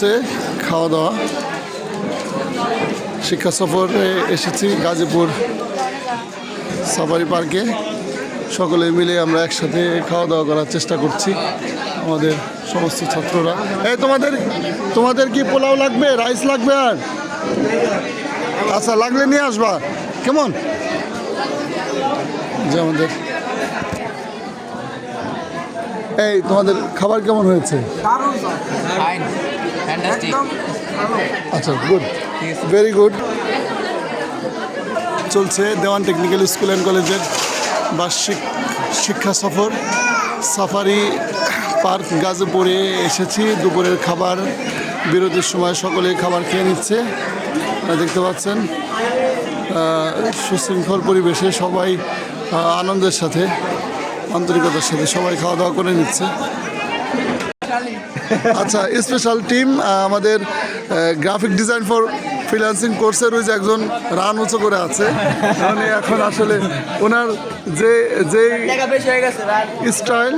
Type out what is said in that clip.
চলছে খাওয়া দাওয়া শিক্ষা সফরে এসেছি গাজীপুর সাফারি পার্কে। সকলে মিলে আমরা একসাথে খাওয়া দাওয়া করার চেষ্টা করছি আমাদের সমস্ত ছাত্ররা। এই তোমাদের তোমাদের কি পোলাও লাগবে, রাইস লাগবে আর? আচ্ছা লাগলে নিয়ে আসবা। কেমন? যে আমাদের এই তোমাদের খাবার কেমন হয়েছে? আচ্ছা গুড ভেরি গুড চলছে দেওয়ান টেকনিক্যাল স্কুল অ্যান্ড কলেজের বার্ষিক শিক্ষা সফর। সাফারি পার্ক গাজীপুরে এসেছি দুপুরের খাবার বিরতির সময় সকলে খাবার খেয়ে নিচ্ছে। দেখতে পাচ্ছেন আহ, সুশৃঙ্খল পরিবেশে সবাই আনন্দের সাথে আন্তরিকতার সাথে সবাই খাওয়া দাওয়া করে নিচ্ছে। আচ্ছা স্পেশাল টিম আমাদের গ্রাফিক ডিজাইন ফর ফ্রিল্যান্সিং কোর্সের ওই যে একজন রান উঁচু করে আছে মানে এখন আসলে ওনার যে যে স্টাইল